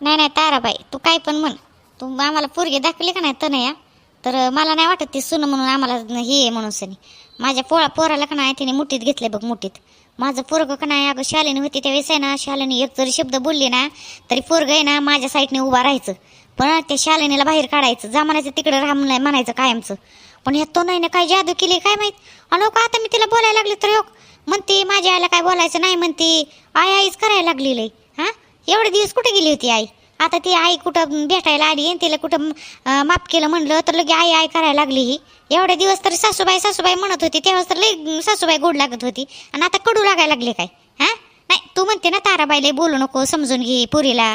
नाही नाही ताराबाई तू काय पण म्हण. तू आम्हाला पोरगी दाखवली का नाही तर नाही तर मला नाही वाटत ती सुन म्हणून आम्हाला हे आहे म्हणून सनी. माझ्या पोळा पोराला का नाही तिने मुठीत घेतले बघ मुठीत. माझं पोरग का नाही अगं शालेनी होती त्यावेळेस आहे ना शालेनी एक जरी शब्द बोलली ना तरी पोरग आहे ना माझ्या साईडने उभा राहायचं. पण त्या शालिनीला बाहेर काढायचं. जा म्हणायचं तिकडे राम नाही म्हणायचं कायमचं. पण ह्या तो नाही ना काय जादू केली काय माहीत? अनो का आता मी तिला बोलायला लागले तर हो, योग म्हणते माझ्या आईला काय बोलायचं नाही म्हणते आई आईच करायला लागली लय. एवढे दिवस कुठे गेली होती आई? आता ती आई कुठं भेटायला आली आणि तिला कुठं माफ केलं म्हणलं तर लगे आई आई करायला लागली ही. एवढे दिवस तर सासूबाई सासूबाई म्हणत होती तेव्हा तर लई सासूबाई गोड लागत होती. आणि आता कडू लागायला लागले काय? हा? नाही तू म्हणते ना ताराबाईला बोलू नको समजून घे पुरीला.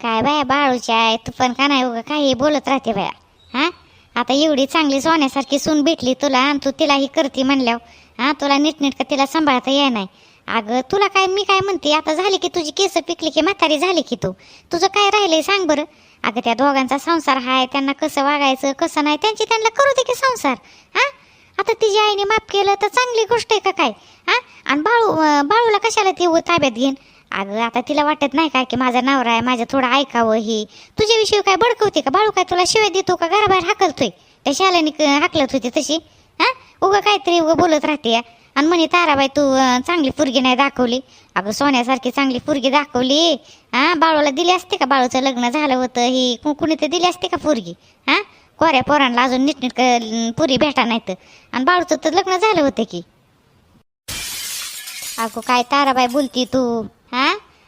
काय बाया बाळूच्या आहे तू पण का नाही उगा काही बोलत राहते बाया. हा? आता एवढी चांगली सोन्यासारखी सून भेटली तुला आणि तू तिलाही करते म्हणल्यावर. हा तुला नीटनीटका तिला सांभाळता ये नाही. अगं तुला काय मी काय म्हणते? आता झाली की तुझी केस पिकली की म्हातारी झाली की तू. तुझं काय राहिलंय सांग बरं. अगं त्या दोघांचा संसार हाय त्यांना कसं वागायचं कसं नाही त्यांची त्यांना करू दे की संसार. हा? आता तिच्या आईने माफ केलं तर चांगली गोष्ट आहे का काय? हा? आणि बाळू बाळूला कशाला ती ताब्यात घेईन? अगं आता तिला वाटत नाही काय की माझा नवरा आहे माझं थोडं ऐकावं हे. तुझ्याविषयी काय बडकवते का? बाळू काय तुला शिवाय देतो का? घराबाहेर हाकलतोय. त्या शाळेने क- हाकलत होती तशी. हा? उगं काहीतरी उगं बोलत राहते आणि म्हणे ताराबाई तू चांगली पुरगी नाही दाखवली. अगं सोन्यासारखी चांगली पुरगी दाखवली. हा बाळूला दिली असते का? बाळूचं लग्न झालं होतं. ही कुणी तर दिली असते का पुरगी? हा? कोऱ्या पोरांना अजून नीटनीट पुरी भेटा नाहीत. आणि बाळूचं तर लग्न झालं होतं की. अगो काय ताराबाई बोलती तू? हा?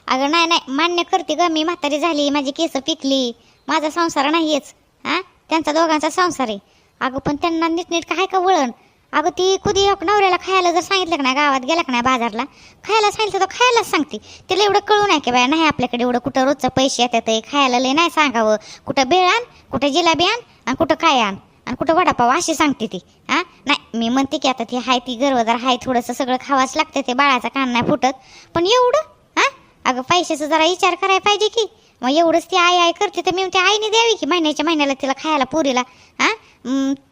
अगं नाही नाही मान्य करते ग. मी म्हातारी झाली माझी केस पिकली. माझा संसार नाहीच हा? त्यांचा दोघांचा संसार आहे. अगं पण त्यांना नीटनीट काय का वळण? अगं ती कुदी नवऱ्याला खायला जर सांगितलं का नाही गावात गेला का नाही बाजारला खायला सांगितलं तर खायलाच सांगते. तिला एवढं कळू नाही की बाया नाही आपल्याकडे एवढं कुठं रोजचं पैसे येतात खायला लय नाही सांगावं. कुठं बेळ आण कुठं जिलाबी आण आणि कुठं काय आण आणि कुठं वडापाव अशी सांगते ती. हां? नाही मी म्हणते की आता ती हाय ती गर्वदार हाय थोडंसं सगळं खावाच लागतं ते बाळाचा कान नाही फुटत. पण एवढं हा? अगं पैशाचा जरा विचार करायला पाहिजे की. मग एवढंच ती आई आय करते तर मी त्या आईने द्यावी की महिन्याच्या महिन्याला तिला खायला पुरीला. हां?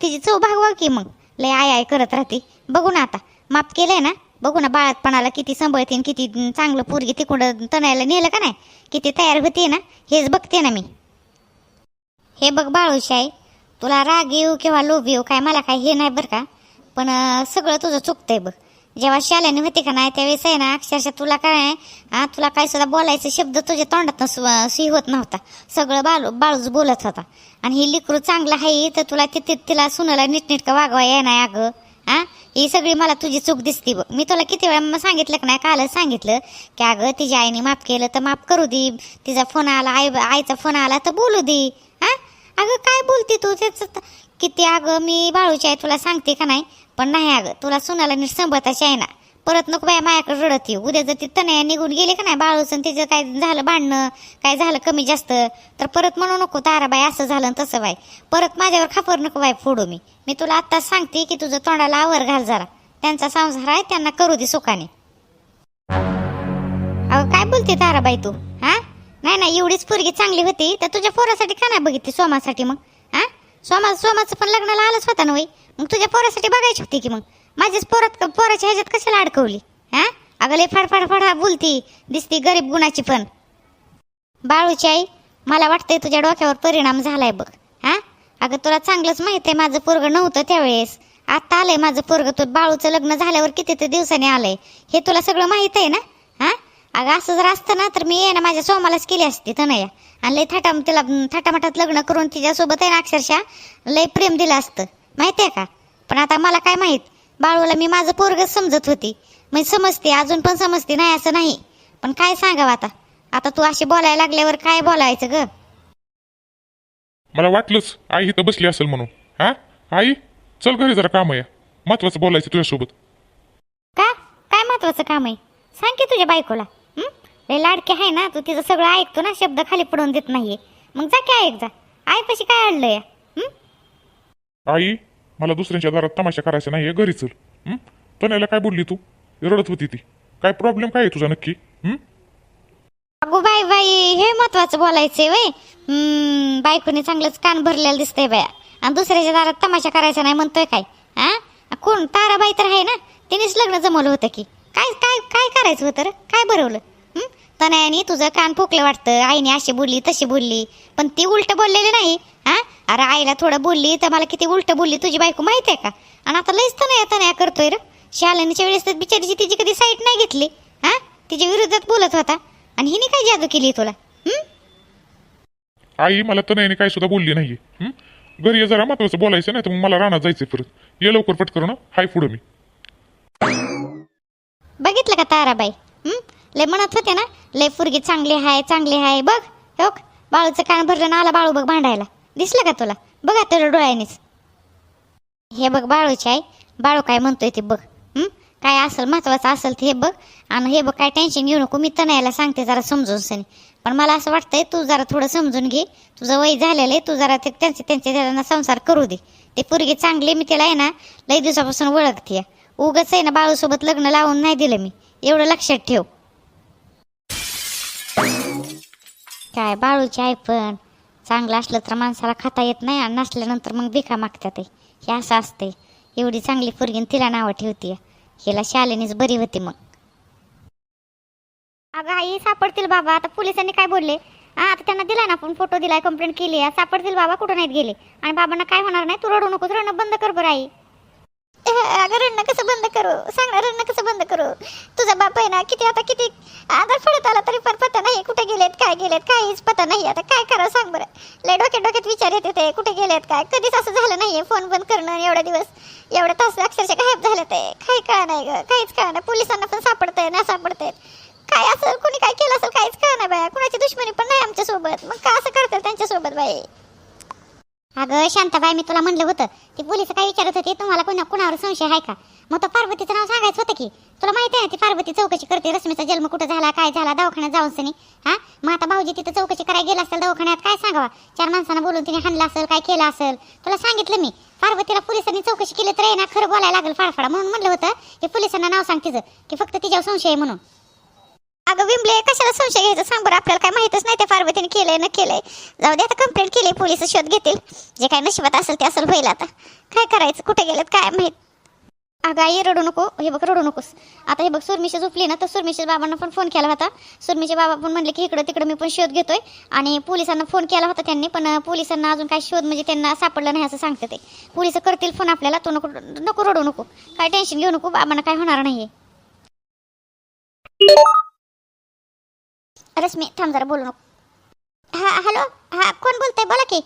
तिची चव भागवा की मग? लय आय आय करत राहते. बघू ना आता. माफ केलंय ना? बघू ना बाळातपणाला किती सांभाळते आणि किती चांगलं पोरगी तिकडं तणायला नेलं का नाही? किती तयार होते ना? हेच बघते ना मी. हे बघ बाळूशाई तुला राग येऊ किंवा लोभ येऊ काय मला काय हे नाही बरं का? पण सगळं तुझं चुकतंय बघ. जेव्हा शाल्याने होते का नाही त्यावेळेस आहे ना अक्षरशः तुला काय आहे, हा तुला काय सुद्धा बोलायचं शब्द तुझ्या तोंडात सुई होत नव्हता. सगळं बाळू बाळूच बोलत होता. आणि ही लिकरू चांगलं आहे तर तुला तिथे तिला सुनाला नीटनीटकं वागवा येणार अगं. हा ही सगळी मला तुझी चूक दिसते बघ. मी तुला किती वेळा सांगितलं का नाही कालच सांगितलं की अगं तिच्या आईने माफ केलं तर माफ करू दे. तिचा फोन आला आई आईचा फोन आला तर बोलू दे. हा अगं काय बोलते तू? त्याच किती अगं मी बाळूची आहे तुला सांगते का नाही? पण नाही अगं तुला सुनाला नीट संभताची आहे ना. परत नको बाय माझ्याकडे रडत येऊ. उद्या जर ती तनया निघून गेले का नाही बाळूचं आणि तिचं काय झालं भांडणं काय झालं कमी जास्त तर परत म्हणू नको ताराबाई असं झालं आणि तसं बाय परत माझ्यावर खापर नको बाय फोडू मी. मी तुला आत्ताच सांगते की तुझं तोंडाला आवर घाल जरा. त्यांचा संसार आहे त्यांना करू दे सुखाने. अगं काय बोलते ताराबाई तू? हा? नाही नाही एवढीच पोरगी चांगली होती तर तुझ्या पोरासाठी का नाही बघितली सोमासाठी मग? हा? सोमा सोमाचं पण लग्नाला आलंच होता ना वय मग तुझ्या पोरासाठी बघायची होती की मग? माझ्याच पोरात पोराच्या ह्याच्यात कशाला अडकवली? हा? अगं लय फाडफाड फाडा बोलती दिसती गरीब गुणाची पण. बाळूची आई मला वाटतंय तुझ्या डोक्यावर परिणाम झालाय बघ. हा? अगं तुला चांगलंच माहीत आहे माझं पोरग नव्हतं त्यावेळेस. आता आलंय माझं पोरग तू बाळूचं लग्न झाल्यावर किती ते दिवसांनी आलंय. हे तुला सगळं माहीत आहे ना? हा? अगं असं जर असतं ना तर मी ये ना माझ्या सोमालाच केली असती तनया. आणि लय थाटा तिला थाटामाटात लग्न करून तिच्यासोबत आहे ना अक्षरशः लय प्रेम दिलं असतं. माहिती आहे का? पण आता मला काय माहीत? बाळूला मी माझं पोरगच समजत होती. म्हणजे समजते अजून पण समजते नाही असं नाही. पण काय सांगावं आता? आता तू अशी बोलायला लागल्यावर काय बोलायचं ग? मला वाटलंच आई इथं बसली असेल म्हणून. हा? आई चल घरी जरा काम आहे. महत्वाचं बोलायचं तुझ्यासोबत. का? काय महत्वाचं काम आहे? सांग की तुझ्या बायकोला. हं? लय लाडके आहे ना तू तिचं सगळं ऐकतो ना शब्द खाली पडून देत नाहीये. मग जा की ऐक जा आईपाशी काय अडलं या हं? आई मला दुसऱ्यांच्या दारात तमाशा करायचा नाही घरी चल. हं? काय बोलली तू? रडत होती ती. काय प्रॉब्लेम काय आहे तुझा नक्की? हं? अगो बाई बाई हे महत्वाचं बोलायचंय वय. हम्म, बायकोने चांगलंच कान भरलेलं दिसतंय बाया. आणि दुसऱ्याच्या दारात तमाशा करायचा नाही म्हणतोय काय? हा? कोण? ताराबाई तर आहे ना? तिनेच लग्न जमवलं होतं की. काय काय काय करायचं होतं रे? काय बरवलं? तनयाने तुझं कान फुकलं वाटतं. आईने अशी बोलली तशी बोलली. पण ती उलट बोललेली नाही. हा? अरे आईला थोडं बोलली तर मला किती उलट बोलली तुझी बायको माहिती आहे का? आणि आता लईच तनया तनया करतोय रे. शालनीच्या वेळेस तर बिचारीची तिची कधी साईट नाही घेतली. हा? तिच्या विरोधात बोलत होता. आणि हिने काय जादू केली तुला? आई मला तर नाही काय सुद्धा बोलली नाहीये. हं? घरी ये जरा महत्वाचं बोलायचं नाही तर मग मला रानात जायचंय परत. ये लवकर पटकन हं? हाय पुढं मी. बघितलं का ताराबाई? लय म्हणत होते ना? लय पुरगी चांगली आहे चांगली आहे बघ हो बाळूचं कान भरलं ना आला बाळू बघ भांडायला. दिसलं का तुला? बघा आता डोळ्यानेच. हे बघ बाळूची आई बाळू काय म्हणतोय ते बघ. काय असेल महत्वाचं असेल ते हे बघ. आणि हे बघ काय टेन्शन घेऊ नको मी तनयाला सांगते जरा समजून सनी. पण मला असं वाटतंय तू जरा थोडं समजून घे. तुझं वय झालेलं आहे तू जरा ते त्यांचे त्यांचे त्यांना संसार करू दे. ते पोरगी चांगली मी तिला आहे ना लई दिवसापासून ओळखते उगच आहे ना बाळूसोबत लग्न लावून नाही दिलं मी. एवढं लक्षात ठेव. काय? बाळूची आहे पण चांगलं असलं तर माणसाला खाता येत नाही आणि नसल्यानंतर मग भिका मागतात हे असं असते एवढी चांगली पोरगीन तिला नावं ठेवते हिला शालेनीच बरी होती मग. अगं आई सापडतील बाबा. आता पोलिसांनी काय बोलले? हा आता त्यांना दिला ना आपण फोटो दिलाय कंप्लेंट केली आहे. सापडतील बाबा कुठं नाहीत गेले. आणि बाबांना काय होणार नाही? तू रडू नको रडणं बंद कर बरं आई. अगं रडणं कसं बंद करू? सांग ना रडणं कसं बंद करू? तुझा बाप आहे ना किती आता किती आता फडत आला तरी पण पत्ता नाही कुठे गेलेत काय गेलेत काहीच पत्ता नाही. आता काय करावं सांग बरं. लय डोक्यात डोक्यात विचार येते ते कुठे गेलेत काय? कधीच असं झालं नाहीये फोन बंद करणं एवढा दिवस एवढा तास अक्षरशः गायब झालं ते. काही कळ नाही ग काहीच कळ नाही पोलिसांना पण सापडतंय ना सापडतंय. काय असेल कोणी काय केलं असेल काहीच कळ नाही बाया. कुणाची दुश्मनी पण नाही आमच्यासोबत मग का असं करतात त्यांच्यासोबत बाई? अगं शांताबाई मी तुला म्हणलं होतं ती पोलीस काय विचारत होती? तुम्हाला कोणा कुणावर संशय आहे का? मग तो पार्वतीचं नाव सांगायचं होतं की तुला माहिती आहे ती पार्वती चौकशी करते रश्मीचा जन्म कुठं झाला काय झाला दवाखान्यात जाऊन सनी हा? मग आता भाऊजी तिथं चौकशी करायला गेला असेल दवाखान्यात काय सांगावा? चार माणसांना बोलून तिने हाणलं असेल काय केलं असेल? तुला सांगितलं मी पार्वतीला पोलिसांनी चौकशी केली तर ना खरं बोलायला लागेल फाडफाडा म्हणून म्हणलं होतं की पोलिसांना नाव सांग तिचं की फक्त तिच्यावर संशय आहे म्हणून. अगं विमले कशाला संशय घ्यायचा? सांग बरं आपल्याला काय माहितच नाही त्या पार्वतीने केलंय न केलंय. जाऊ दे आता कंप्लेंट केली पोलीस शोध घेतील. जे काय नशिबात असेल ते असेल होईल आता. काय करायचं कुठे गेलेत काय माहीत? अगं आई रडू नको. हे बघ रडू नकोस. आता हे बघ सुरमिशी झोपली ना तर सुरमिशी बाबांना पण फोन केला होता. सुरमिशी बाबा पण म्हणले की इकडं तिकडं मी पण शोध घेतोय. आणि पोलिसांना फोन केला होता त्यांनी पण पोलिसांना अजून काय शोध म्हणजे त्यांना सापडलं नाही असं सांगते ते. पोलीस करतील फोन आपल्याला तो नको नको रडू नको. काय टेन्शन घेऊ नको बाबांना काय होणार नाहीये. रश्मी थांब जरा बोलू नको. हा हॅलो हा कोण बोलतंय? बोला की.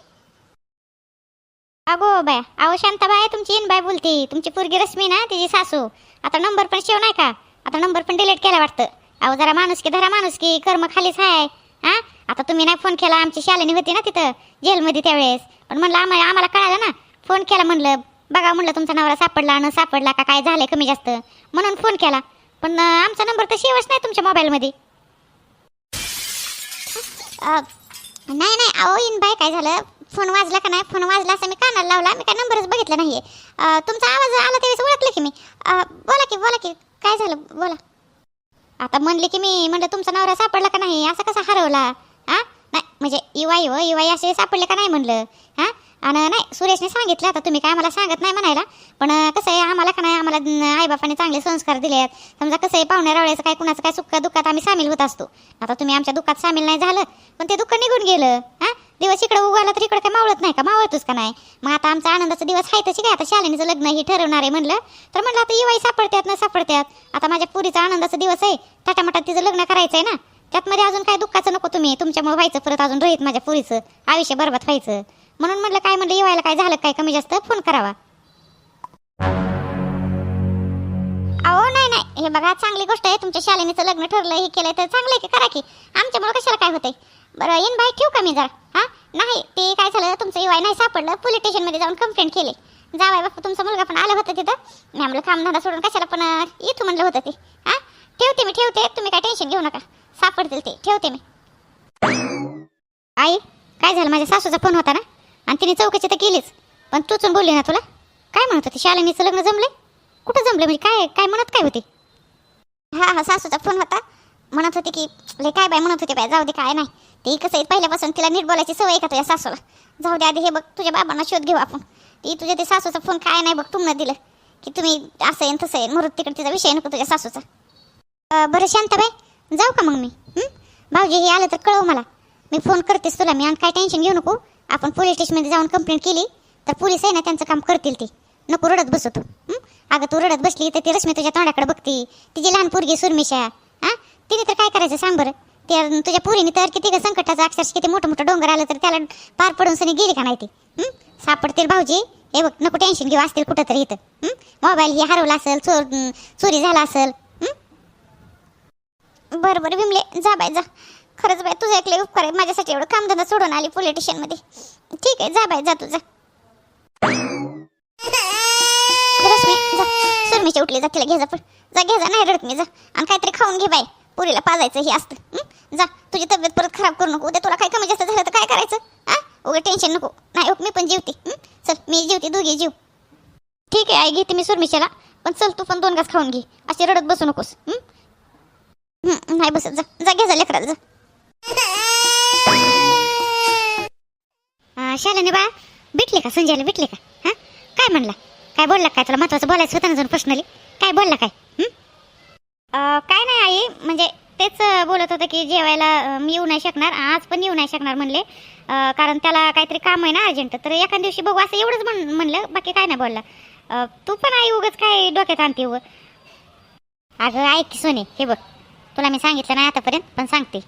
अगो बाय अहो शांताबाई तुमची इनबाई बोलती. तुमची पोरगी रश्मी ना तिची सासू. आता नंबर पण शेव नाही का? आता नंबर पण डिलीट केला वाटतं. अहो जरा माणूस की धरा माणूस की कर्म खालीच आहे हा? आता तुम्ही नाही फोन केला आमची शालिनी होती ना तिथं जेलमध्ये त्यावेळेस. पण म्हणलं आम्हाला आम्हाला कळालं ना फोन केला म्हणलं. बघा म्हणलं तुमचा नवरा सापडला न सापडला का काय झालं कमी जास्त. म्हणून फोन केला. पण आमचा नंबर तर शेवच नाही तुमच्या मोबाईलमध्ये नाही नाही अहो इन बाय काय झालं? फोन वाजला का नाही? फोन वाजला असं मी कानाला लावला. मी काय नंबरच बघितला नाही आहे तुमचा आवाज आला त्यावेळेस ओळखलं की मी? बोला की बोला की काय झालं? बोला. आता म्हणले की मी म्हणलं तुमचा नवरा सापडला का नाही? असं कसा हरवला? हा नाही म्हणजे इवाई व इवाई असे सापडले का नाही म्हणलं? हा? आणि नाही सुरेशने सांगितलं आता तुम्ही काय आम्हाला सांगत नाही म्हणायला. पण कसं आहे आम्हाला का नाही आम्हाला आईबापाने चांगले संस्कार दिले आहेत समजा कसं आहे पाहुण्या रावळ्याचं काय कुणाचं काय सुख दुःखात आम्ही सामील होत असतो. आता तुम्ही आमच्या दुःखात सामील नाही झालं पण ते दुःख निघून गेलं. हां? दिवस इकडे उगाला तर इकडे काय मावळत नाही का? मावळतोच का नाही? मग आता आमचा आनंदाचा दिवस आहे तशी काय? आता शालिनीचं लग्न ही ठरवणार आहे म्हणलं तर म्हणलं आता इवाई सापडत्यात ना सापडत्यात. आता माझ्या पुरीचा आनंदाचा दिवस आहे. टाटामाटात तिचं लग्न करायचं आहे ना? त्यातमध्ये अजून काय दुःखाचं नको तुम्ही. तुमच्यामुळे व्हायचं परत अजून रोहित माझ्या पुरीचं आयुष्य बरबाद व्हायचं. म्हणून म्हटलं काय म्हणलं येवायला काय झालं काय कमी जास्त? फोन करावा. अहो नाही नाही. हे बघा चांगली गोष्ट आहे. तुमच्या शालिनीचं लग्न ठरलं हे केलंय तर चांगलं आहे की करा की. आमच्यामुळे कशाला काय होतंय? बरं येईन बाई ठेवू का मी जरा? हा? नाही ते काय झालं तुमचं युवाय नाही सापडलं पोलीस स्टेशनमध्ये जाऊन कंप्लेंट केली. जावाय बापू तुमचा मुलगा पण आला होता तिथं. मी आम्हाला कामधंदा सोडून कशाला पण इथं येतो म्हणलं होतं ते. हा? ठेवते मी ठेवते. तुम्ही काय टेन्शन घेऊ नका. सापडतील ते. ठेवते मी. आई काय झालं? माझ्या सासूचा फोन होता ना? आणि तिने चौकशी तर केलीच. पण तूच बोलली ना तुला? काय म्हणत होती? शालिनीचं लग्न जमलंय? कुठं जमलं? म्हणजे काय काय म्हणत काय होती? हा हा सासूचा फोन होता. म्हणत होते की लय काय बाय म्हणत होते बाय जाऊ दे काय नाही. ते कसं आहे पहिल्यापासून तिला नीट बोलायची सवय का तुझ्या सासूला? जाऊ दे आधी हे बघ तुझ्या बाबांना शोध घेऊ आपण. ती तुझ्या ते सासूचा फोन काय नाही बघ तुम्हाला दिलं. की तुम्ही असं आहे तसं आहे मरुत तिकडे तिचा विषय नको तुझ्या सासूचा. बरं बरं शांताबाई. जाऊ का मग मी? भाऊजी हे आलं तर कळव मला. मी फोन करतेस तुला. मी आणि काय टेन्शन घेऊ नको. आपण पोलीस स्टेशनमध्ये जाऊन कंप्लेंट केली तर पोलीस आहे ना त्यांचं काम करतील ते. नको रडत बसू तू. अगं तू रडत बसली तर ती रश्मी तुझ्या तोंडाकडे बघते. तिची लहान पोरगी सुरमिशा हां? तिने तर काय करायचं सांग बरं? त्या तुझ्या पोरीने तर किती ग संकटाचं अक्षरशः किती मोठं मोठं डोंगर आलं तर त्याला पार पडून सनी गेली का नाही ती सापडतील भाऊजी. हे बघ नको टेन्शन घेऊ. असतील कुठं तरी इथं मोबाईल हे हरवला असेल चोर चोरी झाला असेल. बरं बरं विमले जा बाय जा. खरंच बाय तुझं ऐकले उपकार आहे. माझ्यासाठी एवढं कामधंदा सोडून आली पोलीस ठीक आहे जा बाय जा तुझा रश्मी जा. उठली जा तिला घे जा पण जा घे जा नाही रडत मी जा. आणि काहीतरी खाऊन घे बाय पुरीला पाजायचं हे असतं. हं? जा तुझी तब्येत परत खराब करू नको. उद्या तुला काय कमी जास्त झालं तर काय करायचं? हा उगा टेन्शन नको. नाही हो, मी पण जेवते. हं? चल मी जेवते दोघी जीव ठीक आहे आई घेते मी सुरमिशाला पण चल तू पण दोन घास खाऊन घे. अशी रडत बसू नकोस. हं? नाही बसत. जा घे जा जा. बा भेटले का? संजयला भेटले का? हा? काय म्हणला? काय बोलला काय? तुला महत्वाचं बोलायचं होतं ना जाऊन पर्सनली काय बोलला काय? काय नाही आई म्हणजे तेच बोलत होतं की जेवायला मी येऊ नाही शकणार आज पण येऊ नाही शकणार म्हणले. कारण त्याला काहीतरी काम आहे ना अर्जंट तर एका दिवशी बघू असं एवढंच म्हण म्हणलं बाकी काय नाही बोलला. तू पण आई उगाच काय डोक्यात आणते उगं? अगं ऐक की सोने हे बघ. तुला मी सांगितलं नाही आतापर्यंत पण सांगते.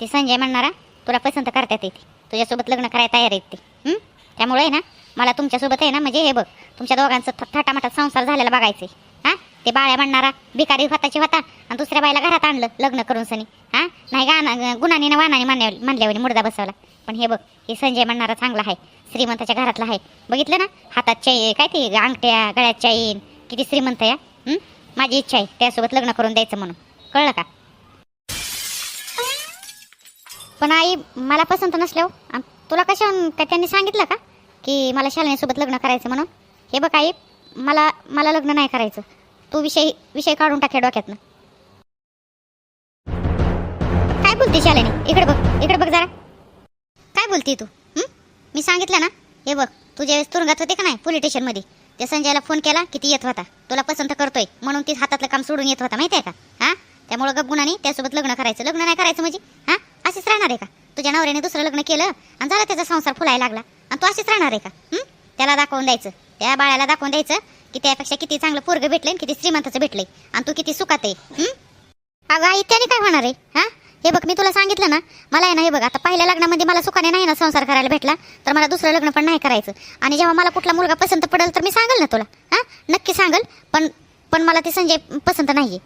ते संजय म्हणणारा तुला पसंत करतात येते तुझ्यासोबत लग्न करायला तयार आहेत ते. त्यामुळे आहे ना मला तुमच्यासोबत आहे ना म्हणजे हे बघ तुमच्या दोघांचं थ- थाटामाटात संसार झालेला बघायचं हां? ते बाळ्या म्हणणारा भिकारी होताची होता आणि दुसऱ्या बाईला घरात आणलं लग्न करून सनी. हां? नाही गाणं गुणाने ना वानाने मान्या म्हणल्यावर मुर्दा बसवला. पण हे बघ हे संजय म्हणणारा चांगला आहे श्रीमंताच्या घरातला आहे. बघितलं ना हातात चाई काय ते अंगठ्या गळ्यात चाईन किती श्रीमंत आहे माझी इच्छा आहे त्यासोबत लग्न करून द्यायचं म्हणून. कळलं का? पण आई मला पसंत नसल्यावर? तुला कशा का त्यांनी सांगितलं का? की मला शालिनीसोबत लग्न करायचं म्हणून? हे बघ आई मला मला लग्न नाही करायचं. तू विषय विषय काढून टाके डोक्यातनं. काय बोलते शालिनी? इकडे बघ इकडे बघ जरा. काय बोलते तू? मी सांगितलं ना? हे बघ तू ज्यावेळेस तुरुंगात होते का नाही पोलीस स्टेशनमध्ये त्या संजयला फोन केला की ती येत होता. तुला पसंत करतोय म्हणून ती हातातलं काम सोडून येत होता माहिती आहे का? हा? गप गुणाने त्यासोबत लग्न करायचं. लग्न नाही करायचं म्हणजे? हा? अशीच राहणार आहे का? तुझ्या नवऱ्याने दुसरं लग्न केलं आणि झाला त्याचा संसार फुलायला लागला. आणि तू अशीच राहणार आहे का? त्याला दाखवून द्यायचं. त्या बाळाला दाखवून द्यायचं की त्यापेक्षा किती चांगलं पोरग भेटलंय किती श्रीमंताचं भेटलंय. आणि तू किती सुखात आहे. अगं आई त्याने काय होणार आहे? हा? हे बघ मी तुला सांगितलं ना मला आहे ना हे बघ आता पहिल्या लग्नामध्ये मला सुखाने नाही ना संसार करायला भेटला तर मला दुसरं लग्न पण नाही करायचं. आणि जेव्हा मला कुठला मुलगा पसंत पडेल तर मी सांगेल ना तुला. हा? नक्की सांगेल पण पण मला ते संजय पसंत नाहीये.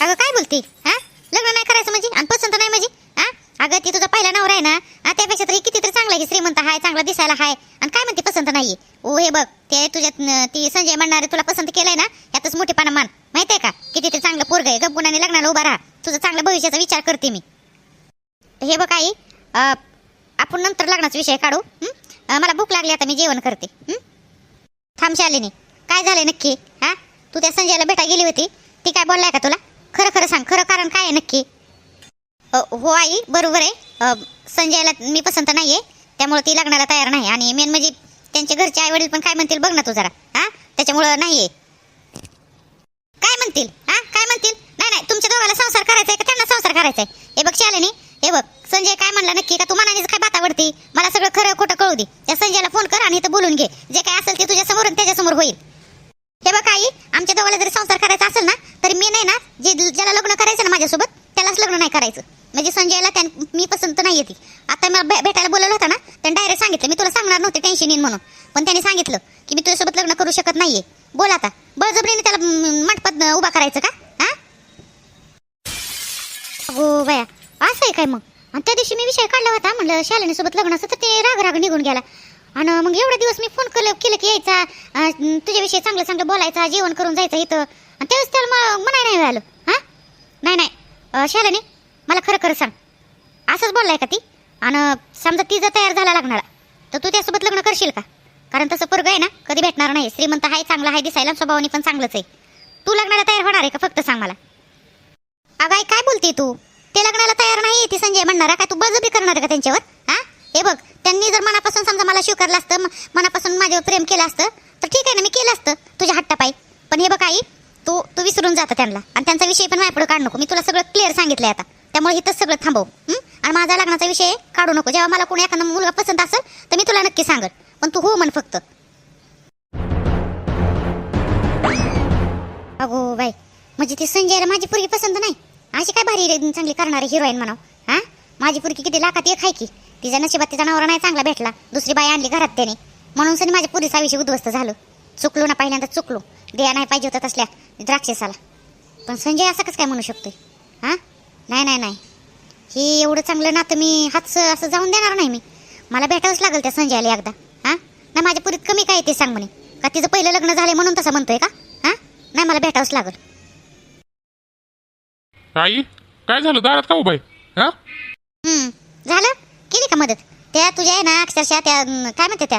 अगं काय बोलती? हा? लग्न नाही करायचं म्हणजे? आणि पसंत नाही म्हणजे? हा अगं ती तुझा पहिला नवरा आहे ना? हा त्यापेक्षा तरी कितीतरी चांगला आहे श्रीमंत आहे चांगला दिसायला आहे. आणि काय म्हणते पसंत नाही ओ हे बघ ते तुझ्यात ती संजय म्हणणारे तुला पसंत केलंय ना? यातच मोठेपणा मान. माहितीये का? किती चांगलं पोरग आहे. गपगुणाने लग्नाला उभा राहा. तुझं चांगल्या भविष्याचा विचार करते मी. हे बघ आई आपण नंतर लग्नाचा विषय काढू. मला भूक लागली आता मी जेवण करते. हं? थांब काय झालंय नक्की? हा तू त्या संजयला भेटा गेली होती. ती काय बोललाय का तुला खरं खरं सांग खरं कारण काय आहे नक्की? हो आई बरोबर आहे. संजयला मी पसंत नाही आहे त्यामुळे ती लग्नाला तयार नाही. आणि मेन म्हणजे त्यांचे घरचे आई वडील पण काय म्हणतील बघ ना तू जरा. हा? त्याच्यामुळं नाहीये. काय म्हणतील? हा? काय म्हणतील? नाही नाही. तुमच्या दोघाला संसार करायचा आहे का? त्यांना संसार करायचा आहे हे बघ शालिनी हे बघ. संजय काय म्हणला नक्की? का तू मनानेच काय आवडती मला सगळं खरं खोटं कळू दे. त्या संजयला फोन कर आणि इथं बोलून घे. जे काय असेल ते तुझ्यासमोर त्याच्यासमोर आणि होईल. हे बघ आई आमच्या दोघाला जरी संसार करायचा असेल ना तरी मी नाही ना जे ज्याला लग्न करायचं ना माझ्यासोबत त्यालाच लग्न नाही करायचं. म्हणजे संजयला त्या मी पसंत नाही येते. आता मला भे- भेटायला बोलवलं होतं ना त्याने डायरेक्ट सांगितलं मी तुला सांगणार नव्हते टेन्शन येईन म्हणून. पण त्याने सांगितलं की मी तुझ्यासोबत लग्न करू शकत नाहीये. बोल आता बळजबरीने त्याला मटपत मंडपात उभा करायचं का? हा? हो बाया असं आहे काय मग? आणि त्या दिवशी मी विषय काढला होता म्हणलं शालिनीसोबत लग्न असतं तर ते राग राग निघून गेला. आणि मग एवढे दिवस मी फोन केलं केलं की यायचा तुझ्याविषयी चांगलं चांगलं बोलायचा जेवण करून जायचं इथं. आणि त्यावेळेस त्याला म- म्हणाय नाही आलं हां? नाही नाही. अं, मला खरं खरं सांग. असंच बोललाय का ती? आणि समजा ती जर तयार झाला लागणार तर तू त्यासोबत लग्न करशील का? कारण तसं पोरग आहे ना कधी भेटणार नाही. श्रीमंत आहे चांगला आहे दिसायला स्वभावानी पण चांगलंच आहे. तू लग्नाला तयार होणार आहे का? फक्त सांग मला. अगाय काय बोलते तू? ते लग्नाला तयार नाही ती संजय म्हणणार काय तू बजबी करणार का त्यांच्यावर? हे बघ त्यांनी जर मनापासून समजा मला स्वीकारलं असतं मनापासून माझ्यावर प्रेम केलं असतं तर ठीक आहे ना मी केलं असतं तुझ्या हट्टापायी. पण हे बघ आई तू तू विसरून जातं त्यांना. आणि त्यांचा विषय पण माझ्यापुढे काढू नको. मी तुला सगळं क्लिअर सांगितलंय आता. त्यामुळे इथंच सगळं थांबव आणि माझा लग्नाचा विषय काढू नको. जेव्हा मला कोणी एखादा मुलगा पसंत असेल तर मी तुला नक्की सांगत पण तू हो म्हण फक्त. अगो बाई म्हणजे ती संजयला माझी पोरगी पसंत नाही. अशी काय भारी चांगली करणारी हिरोईन म्हणाव हा? माझी पोरगी किती लाखात एक आहे की. तिच्या नशिबात तिचा नवरा नाही चांगला भेटला. दुसरी बाई आणली घरात त्याने. म्हणून सनी माझ्या पुरीचा विषय उद्ध्वस्त झालो. चुकलो ना पहिल्यांदा चुकलो. द्या नाही पाहिजे होता तसल्या द्राक्षसाला पण संजय असं कसं काय म्हणू शकतोय? हां? नाही नाही नाही. हे एवढं चांगलं नातं मी हातच असं जाऊन देणार नाही मी. मला भेटावंच लागेल त्या संजयाला एकदा. हां? नाही माझ्या पुरीत कमी काय ते सांग म्हणे. का तिचं पहिलं लग्न झालंय म्हणून तसं म्हणतोय का? हां? नाही मला भेटावंच लागेल. आई काय झालं? दारात का उभाय हा? मदत. त्या तुझ्या आहे ना अक्षरशः त्या काय म्हणते त्या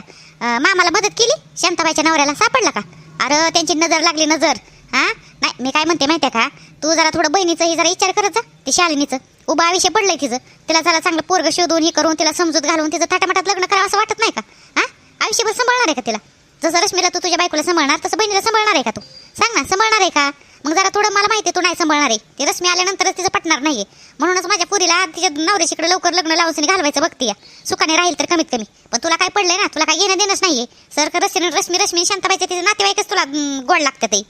मामाला मदत केली. शांताबाईच्या नवऱ्याला सापडला का? अरे त्यांची नजर लागली नजर. हा? नाही मी काय म्हणते माहितीये का? तू जरा थोडं बहिणीचं हे जरा विचार करत जा ते शालिनीचं. उभा आयुष्य पडलंय तिचं. तिला जरा चांगलं पोरग शोधून हे करून तिला समजूत घालून तिचं थाटामाटात लग्न करावं असं वाटत नाही का? हा? आयुष्यभर सांभाळणार आहे का तिला? जसं रश्मीला तू तुझ्या बायकोला सांभाळणार तसं बहिणीला सांभाळणार आहे का तू? सांग ना सांभाळणार आहे का? मग जरा थोडं मला माहिती आहे तू नाही सांभाळणार आहे. ती रश्मी आल्यानंतरच तिचं पटणार नाहीये. म्हणूनच माझ्या पुरीला तिच्या नवऱ्याशीकडे लवकर लग्न लावून घालवायचं बघते सुखाने राहील तर कमीत कमी. पण तुला काय पडलंय ना? तुला काय घेणं देणंच नाहीये. सर रश्मी रश्मी रश्मी शांताबाईचे तिचे नातेवाईकच तुला गोड लागतं ते.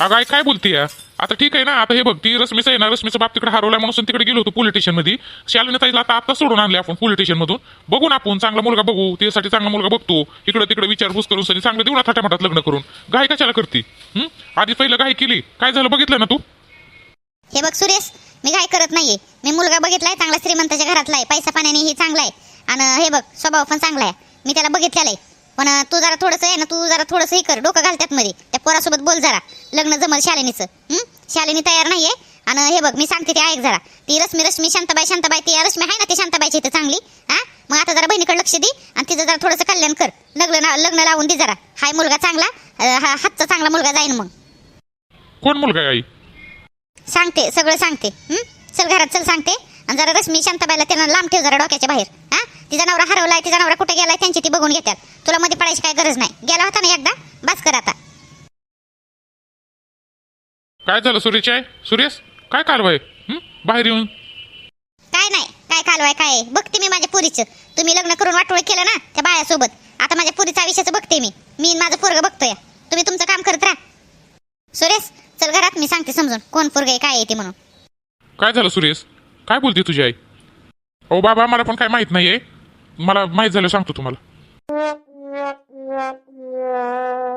अगं आई काय बोलतीय? आता ठीक आहे ना आता हे बघ ती रश्मीचं आहे ना रश्मीचा बाप तिकडे हरवला म्हणून तिकडे गेलो होतो पोलीस स्टेशनमध्ये शालिनी ताईला आता आता सोडून आणले आपण पोलीस स्टेशनमधून बघू ना आपण चांगला मुलगा बघू त्यासाठी चांगला मुलगा बघतो. इकडे तिकडे विचारपूस करून सनी चांगलं देऊ ना थाट्यामाटात लग्न करून. गाय कशाला करते? हं? आधी पहिलं गाय केली. काय झालं बघितलं ना तू? हे बघ सुरेश मी काय करत नाहीये. मी मुलगा बघितलाय चांगला श्रीमंताच्या घरातला आहे पैसा पाण्याने हे चांगला आहे आणि हे बघ स्वभाव पण चांगला आहे मी त्याला बघितलेला आहे पण तू जरा थोडंसं आहे ना तू जरा थोडंसं हे कर. डोकं घाल त्यात मध्ये त्या पोरासोबत बोल जरा. लग्न जमल शालिनीचं? शालिनी तयार नाहीये. आणि हे बघ मी सांगते ते ऐक जरा. ती रश्मी रश्मी शांताबाई शांताबाई ती रश्मी आहे ना ती शांताबाईची इथं चांगली. हा? मग आता जरा बहिणीकडे लक्ष दे आणि तिचं जरा थोडंसं कल्याण कर. लग्न ना- लग्न लावून दे जरा. हाय मुलगा चांगला हा हातचा चांगला मुलगा जाईन मग. कोण मुलगा आहे आई? सांगते सगळं सांगते. हं? चल घरात चल सांगते. आणि जरा रश्मी शांताबाईला त्यांना लांब ठेव जरा डोक्याच्या बाहेर. हा? तिचा नवरा हरवलाय तिचा नवरा कुठे गेलाय त्यांची ती बघून घेतात तुला मध्ये पडायची काय गरज नाही. गेला होता ना एकदा? बस कर आता. काय झालं सुरेश आहे सुरेश काय कालवाय? बाहेर येऊन. काय नाही. काय कालवाय काय? बघते मी माझ्या पुरीचं. तुम्ही लग्न करून वाटोळ केलं ना त्या बायासोबत आता माझ्या पुरीच्या आयुष्याचं बघते मी. मी आणि माझं पोरग बघतोय. तुम्ही तुमचं काम करत राहा. सुरेश चल घरात. मी सांगते समजून. कोण पोरग आहे काय आहे ते म्हणून. काय झालं सुरेश? काय बोलते तुझी आई? ओ बाबा मला पण काय माहीत नाहीये. मला माहीत झालं सांगतो तुम्हाला.